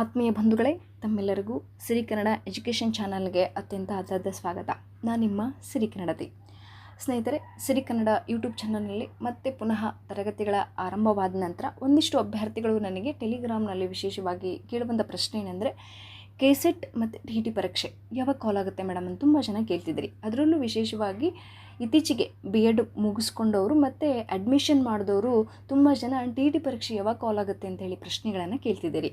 ಆತ್ಮೀಯ ಬಂಧುಗಳೇ, ತಮ್ಮೆಲ್ಲರಿಗೂ ಸಿರಿ ಕನ್ನಡ ಎಜುಕೇಷನ್ ಚಾನಲ್ಗೆ ಅತ್ಯಂತ ಆಧಾರದ ಸ್ವಾಗತ. ನಾನು ನಿಮ್ಮ ಸಿರಿ ಕನ್ನಡತಿ ಸ್ನೇಹಿತರೆ, ಸಿರಿ ಕನ್ನಡ ಯೂಟ್ಯೂಬ್ ಚಾನಲ್ನಲ್ಲಿ ಮತ್ತೆ ಪುನಃ ತರಗತಿಗಳ ಆರಂಭವಾದ ನಂತರ ಒಂದಿಷ್ಟು ಅಭ್ಯರ್ಥಿಗಳು ನನಗೆ ಟೆಲಿಗ್ರಾಮ್ನಲ್ಲಿ ವಿಶೇಷವಾಗಿ ಕೇಳುವಂಥ ಪ್ರಶ್ನೆ ಏನೆಂದರೆ ಕೆ ಸೆಟ್ ಮತ್ತು ಟಿ ಟಿ ಪರೀಕ್ಷೆ ಯಾವಾಗ ಕಾಲ್ ಆಗುತ್ತೆ ಮೇಡಮ್ ಅಂತ ತುಂಬ ಜನ ಕೇಳ್ತಿದ್ರಿ. ಅದರಲ್ಲೂ ವಿಶೇಷವಾಗಿ ಇತ್ತೀಚೆಗೆ ಬಿ ಎಡ್ ಮುಗಿಸ್ಕೊಂಡವರು ಮತ್ತು ಅಡ್ಮಿಷನ್ ಮಾಡಿದವರು ತುಂಬ ಜನ ಟಿ ಟಿ ಪರೀಕ್ಷೆ ಯಾವಾಗ ಕಾಲ್ ಆಗುತ್ತೆ ಅಂತ ಹೇಳಿ ಪ್ರಶ್ನೆಗಳನ್ನು ಕೇಳ್ತಿದ್ದೀರಿ.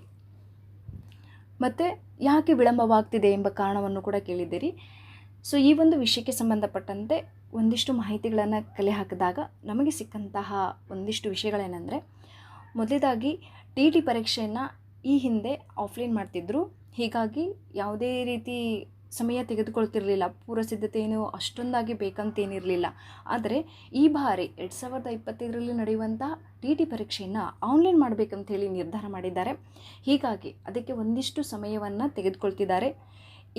ಮತ್ತು ಯಾಕೆ ವಿಳಂಬವಾಗ್ತಿದೆ ಎಂಬ ಕಾರಣವನ್ನು ಕೂಡ ಕೇಳಿದ್ದೀರಿ. ಸೊ ಈ ಒಂದು ವಿಷಯಕ್ಕೆ ಸಂಬಂಧಪಟ್ಟಂತೆ ಒಂದಿಷ್ಟು ಮಾಹಿತಿಗಳನ್ನು ಕಲೆ ಹಾಕಿದಾಗ ನಮಗೆ ಸಿಕ್ಕಂತಹ ಒಂದಿಷ್ಟು ವಿಷಯಗಳೇನೆಂದರೆ, ಮೊದಲೇದಾಗಿ ಟಿ ಟಿ ಪರೀಕ್ಷೆಯನ್ನು ಈ ಹಿಂದೆ ಆಫ್ಲೈನ್ ಮಾಡ್ತಿದ್ದರು ಹೀಗಾಗಿ ಯಾವುದೇ ರೀತಿ ಸಮಯ ತೆಗೆದುಕೊಳ್ತಿರಲಿಲ್ಲ. ಪೂರ್ವ ಸಿದ್ಧತೆ ಏನು ಅಷ್ಟೊಂದಾಗಿ ಬೇಕಂತೇನಿರಲಿಲ್ಲ. ಆದರೆ ಈ ಬಾರಿ ಎರಡು ಸಾವಿರದ ಇಪ್ಪತ್ತೈದರಲ್ಲಿ ನಡೆಯುವಂಥ ಟಿ ಟಿ ಪರೀಕ್ಷೆಯನ್ನು ಆನ್ಲೈನ್ ಮಾಡಬೇಕಂತ ಹೇಳಿ ನಿರ್ಧಾರ ಮಾಡಿದ್ದಾರೆ. ಹೀಗಾಗಿ ಅದಕ್ಕೆ ಒಂದಿಷ್ಟು ಸಮಯವನ್ನು ತೆಗೆದುಕೊಳ್ತಿದ್ದಾರೆ.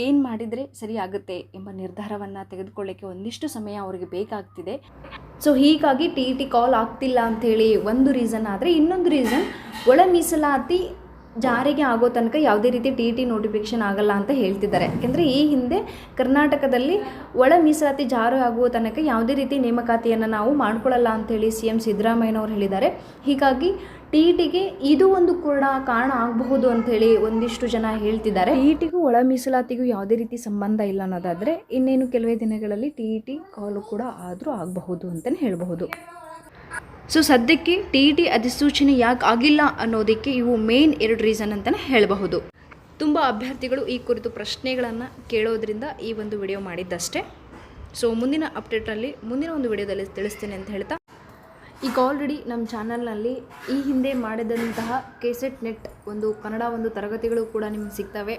ಏನು ಮಾಡಿದರೆ ಸರಿಯಾಗುತ್ತೆ ಎಂಬ ನಿರ್ಧಾರವನ್ನು ತೆಗೆದುಕೊಳ್ಳೋಕ್ಕೆ ಒಂದಿಷ್ಟು ಸಮಯ ಅವರಿಗೆ ಬೇಕಾಗ್ತಿದೆ. ಸೊ ಹೀಗಾಗಿ ಟಿ ಟಿ ಕಾಲ್ ಆಗ್ತಿಲ್ಲ ಅಂಥೇಳಿ ಒಂದು ರೀಸನ್ ಆದರೆ ಇನ್ನೊಂದು ರೀಸನ್ ಒಳ ಮೀಸಲಾತಿ ಜಾರಿಗೆ ಆಗೋ ತನಕ ಯಾವುದೇ ರೀತಿ ಟಿ ಟಿ ನೋಟಿಫಿಕೇಶನ್ ಆಗಲ್ಲ ಅಂತ ಹೇಳ್ತಿದ್ದಾರೆ. ಯಾಕೆಂದರೆ ಈ ಹಿಂದೆ ಕರ್ನಾಟಕದಲ್ಲಿ ಒಳ ಮೀಸಲಾತಿ ಜಾರಿ ಆಗುವ ತನಕ ಯಾವುದೇ ರೀತಿ ನೇಮಕಾತಿಯನ್ನು ನಾವು ಮಾಡ್ಕೊಳ್ಳಲ್ಲ ಅಂಥೇಳಿ ಸಿ ಎಂ ಸಿದ್ದರಾಮಯ್ಯನವರು ಹೇಳಿದ್ದಾರೆ. ಹೀಗಾಗಿ ಟಿ ಟಿಗೆ ಇದು ಒಂದು ಕೂಡ ಕಾರಣ ಆಗಬಹುದು ಅಂಥೇಳಿ ಒಂದಿಷ್ಟು ಜನ ಹೇಳ್ತಿದ್ದಾರೆ. ಟಿ ಟಿಗೂ ಒಳ ಮೀಸಲಾತಿಗೂ ಯಾವುದೇ ರೀತಿ ಸಂಬಂಧ ಇಲ್ಲ ಅನ್ನೋದಾದರೆ ಇನ್ನೇನು ಕೆಲವೇ ದಿನಗಳಲ್ಲಿ ಟಿ ಟಿ ಕಾಲು ಕೂಡ ಆದರೂ ಆಗಬಹುದು ಅಂತಲೇ ಹೇಳಬಹುದು. ಸೊ ಸದ್ಯಕ್ಕೆ ಟಿ ಇ ಟಿ ಅಧಿಸೂಚನೆ ಯಾಕೆ ಆಗಿಲ್ಲ ಅನ್ನೋದಕ್ಕೆ ಇವು ಮೇನ್ ಎರಡು ರೀಸನ್ ಅಂತಲೇ ಹೇಳಬಹುದು. ತುಂಬ ಅಭ್ಯರ್ಥಿಗಳು ಈ ಕುರಿತು ಪ್ರಶ್ನೆಗಳನ್ನು ಕೇಳೋದ್ರಿಂದ ಈ ಒಂದು ವಿಡಿಯೋ ಮಾಡಿದ್ದಷ್ಟೇ. ಸೊ ಮುಂದಿನ ಅಪ್ಡೇಟಲ್ಲಿ ಮುಂದಿನ ಒಂದು ವಿಡಿಯೋದಲ್ಲಿ ತಿಳಿಸ್ತೇನೆ ಅಂತ ಹೇಳ್ತಾ ಈಗ ಆಲ್ರೆಡಿ ನಮ್ಮ ಚಾನಲ್ನಲ್ಲಿ ಈ ಹಿಂದೆ ಮಾಡಿದಂತಹ ಕೆಸೆಟ್ ನೆಟ್ ಒಂದು ಕನ್ನಡ ಒಂದು ತರಗತಿಗಳು ಕೂಡ ನಿಮ್ಗೆ ಸಿಗ್ತವೆ.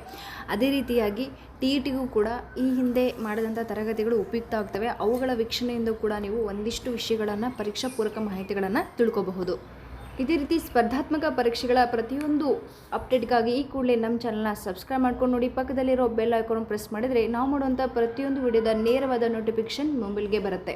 ಅದೇ ರೀತಿಯಾಗಿ ಟಿ ಇ ಟಿಗೂ ಕೂಡ ಈ ಹಿಂದೆ ಮಾಡಿದಂಥ ತರಗತಿಗಳು ಉಪಯುಕ್ತ ಆಗ್ತವೆ. ಅವುಗಳ ವೀಕ್ಷಣೆಯಿಂದ ಕೂಡ ನೀವು ಒಂದಿಷ್ಟು ವಿಷಯಗಳನ್ನು ಪರೀಕ್ಷಾ ಪೂರಕ ಮಾಹಿತಿಗಳನ್ನು ತಿಳ್ಕೋಬಹುದು. ಇದೇ ರೀತಿ ಸ್ಪರ್ಧಾತ್ಮಕ ಪರೀಕ್ಷೆಗಳ ಪ್ರತಿಯೊಂದು ಅಪ್ಡೇಟ್ಗಾಗಿ ಈ ಕೂಡಲೇ ನಮ್ಮ ಚಾನಲ್ನ ಸಬ್ಸ್ಕ್ರೈಬ್ ಮಾಡ್ಕೊಂಡು ನೋಡಿ, ಪಕ್ಕದಲ್ಲಿರೋ ಬೆಲ್ ಐಕಾನ್ ಪ್ರೆಸ್ ಮಾಡಿದರೆ ನಾವು ಮಾಡುವಂಥ ಪ್ರತಿಯೊಂದು ವಿಡಿಯೋದ ನೇರವಾದ ನೋಟಿಫಿಕೇಷನ್ ಮೊಬೈಲ್ಗೆ ಬರುತ್ತೆ.